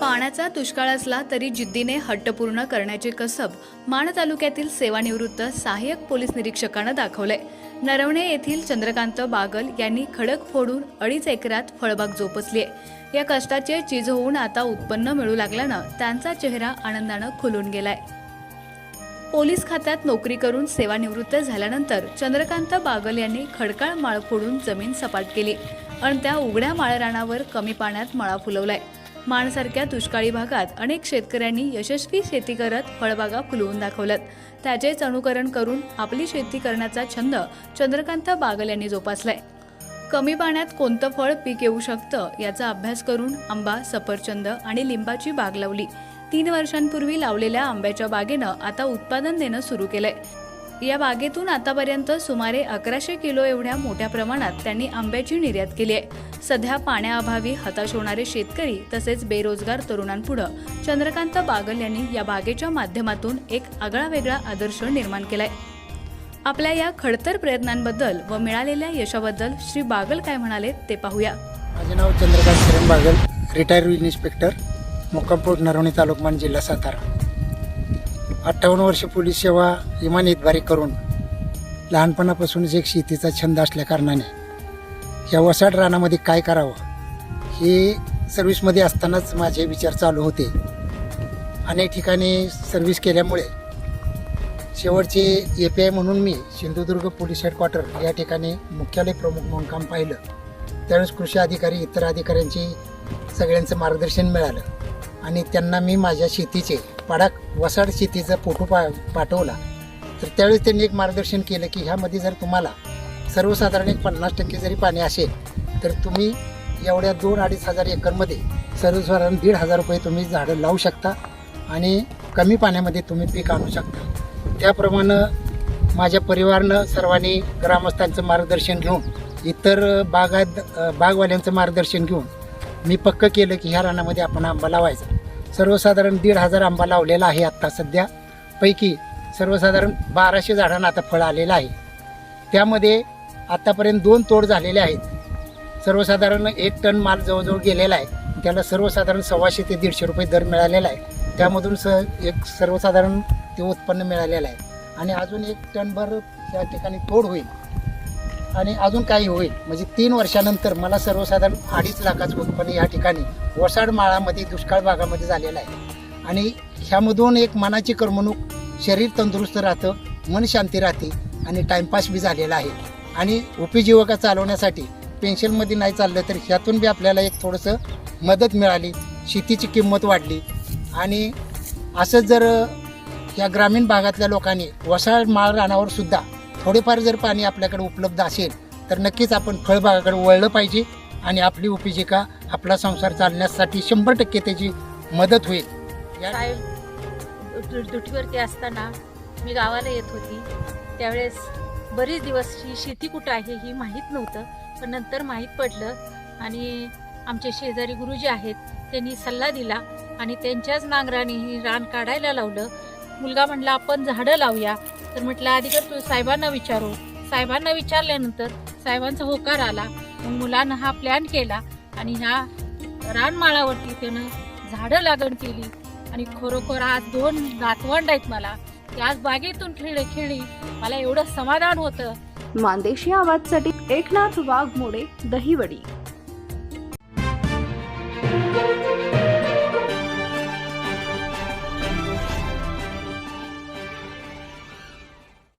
पाण्याचा दुष्काळ असला तरी जिद्दीने हट्ट पूर्ण करण्याचे कसब माण तालुक्यातील सेवानिवृत्त सहाय्यक पोलीस निरीक्षकानं दाखवले नरवणे येथील चंद्रकांत बागल यांनी खडक फोडून अडीच एकरात फळबाग जोपसली आहे या कष्टाचे चीज होऊन आता उत्पन्न मिळू लागल्यानं त्यांचा चेहरा आनंदानं खुलून गेलाय. पोलीस खात्यात नोकरी करून सेवानिवृत्त झाल्यानंतर चंद्रकांत बागल यांनी खडकाळ माळ फोडून जमीन सपाट केली. आणि त्या उघड्या माळरानावर कमी पाण्यात मळा फुलवलाय. माणसारख्या दुष्काळी भागात अनेक शेतकऱ्यांनी यशस्वी शेती करत फळबागा फुलवून दाखवल्यात. त्याचेच अनुकरण करून आपली शेती करण्याचा छंद चंद्रकांत बागल यांनी जोपासलाय. कमी पाण्यात कोणतं फळ पीक येऊ शकतं याचा अभ्यास करून आंबा सफरचंद आणि लिंबाची बाग लावली. तीन वर्षांपूर्वी लावलेल्या आंब्याच्या बागेनं आता उत्पादन देणं सुरू केलंय. या बागेतून आतापर्यंत सुमारे अकराशे किलो एवढ्या मोठ्या प्रमाणात त्यांनी आंब्याची निर्यात केली आहे. सध्या पाण्याअभावी हताश होणारे शेतकरी तसेच बेरोजगार तरुणांपुढं चंद्रकांत बागल यांनी या बागेच्या माध्यमातून एक आगळा वेगळा आदर्श निर्माण केलाय. आपल्या या खडतर प्रयत्नांबद्दल व मिळालेल्या यशाबद्दल श्री बागल काय म्हणाले ते पाहूया. माझे नाव चंद्रकांत किरण बागल रिटायर इन्स्पेक्टर मुक्कामपूर नरवणी तालुकमान जिल्हा सातारा. अठ्ठावन्न वर्ष पोलीस सेवा इमानीतबारी करून लहानपणापासूनच एक शेतीचा छंद असल्याकारणाने या वसाड रानामध्ये काय करावं हे सर्व्हिसमध्ये असतानाच माझे विचार चालू होते. अनेक ठिकाणी सर्व्हिस केल्यामुळे शेवटचे ए पी आय म्हणून मी सिंधुदुर्ग पोलीस हेडक्वार्टर या ठिकाणी मुख्यालय प्रमुख म्हणून काम पाहिलं. त्यावेळेस कृषी अधिकारी इतर अधिकाऱ्यांची सगळ्यांचं मार्गदर्शन मिळालं. आणि त्यांना मी माझ्या शेतीचे पाडाक वसाड शेतीचा फोटो पा पाठवला. तर त्यावेळेस त्यांनी एक मार्गदर्शन केलं की ह्यामध्ये जर तुम्हाला सर्वसाधारण एक पन्नास टक्के जरी पाणी असेल तर तुम्ही एवढ्या दोन अडीच हजार एकरमध्ये सर्वसाधारण दीड हजार रुपये तुम्ही झाडं लावू शकता आणि कमी पाण्यामध्ये तुम्ही पीक आणू शकता. त्याप्रमाणे माझ्या परिवारानं सर्वांनी ग्रामस्थांचं मार्गदर्शन घेऊन इतर बागात बागवाल्यांचं मार्गदर्शन घेऊन मी पक्क केलं की ह्या रानामध्ये आपण आंबा लावायचा. सर्वसाधारण दीड हजार आंबा लावलेला आहे आत्ता सध्या. पैकी सर्वसाधारण बाराशे झाडांना आता फळ आलेलं आहे. त्यामध्ये आत्तापर्यंत दोन तोड झालेले आहेत. सर्वसाधारण एक टन माल जवळजवळ गेलेला आहे. त्याला सर्वसाधारण सव्वाशे ते दीडशे रुपये दर मिळालेला आहे. त्यामधून स एक सर्वसाधारण ते उत्पन्न मिळालेलं आहे. आणि अजून एक टनभर त्या ठिकाणी तोड होईल. आणि अजून काही होईल. म्हणजे तीन वर्षानंतर मला सर्वसाधारण अडीच लाखाचं उत्पन्न या ठिकाणी वसाड माळामध्ये दुष्काळ भागामध्ये झालेलं आहे. आणि ह्यामधून एक मनाची करमणूक शरीर तंदुरुस्त राहतं मन शांती राहते आणि टाइमपास बी झालेला आहे. आणि उपजीविका चालवण्यासाठी पेन्शनमध्ये नाही चाललं तर ह्यातून बी आपल्याला एक थोडंसं मदत मिळाली शेतीची किंमत वाढली. आणि असंच जर या ग्रामीण भागातल्या लोकांनी वसाळ माळ रानावर सुद्धा थोडेफार जर पाणी आपल्याकडे उपलब्ध असेल तर नक्कीच आपण फळबागाकडे वळलं पाहिजे आणि आपली उपजीविका आपला संसार चालण्यासाठी शंभर टक्के त्याची मदत होईल. या ड्युटीवरती असताना मी गावाला येत होती. त्यावेळेस बरेच दिवस ही शेती कुठं आहे ही माहीत नव्हतं पण नंतर माहीत पडलं आणि आमचे शेजारी गुरुजी आहेत त्यांनी सल्ला दिला आणि त्यांच्याच नांगराने ही रान काढायला लावलं. मुलगा म्हणला आपण झाडं लावूया. तर म्हटलं आधी तर तू साहेबांना विचारू. साहेबांना विचारल्यानंतर साहेबांचा होकार आला. मग मुलानं हा प्लॅन केला आणि ह्या रानमाळावरती त्यानं झाडं लागण केली. आणि खरोखर आज दोन नातवंड आहेत मला. ते आज बागेतून खेळ खेळली मला एवढं समाधान होतं. मानदेशी आवाजसाठी एकनाथ वाघमोडे दहिवडी.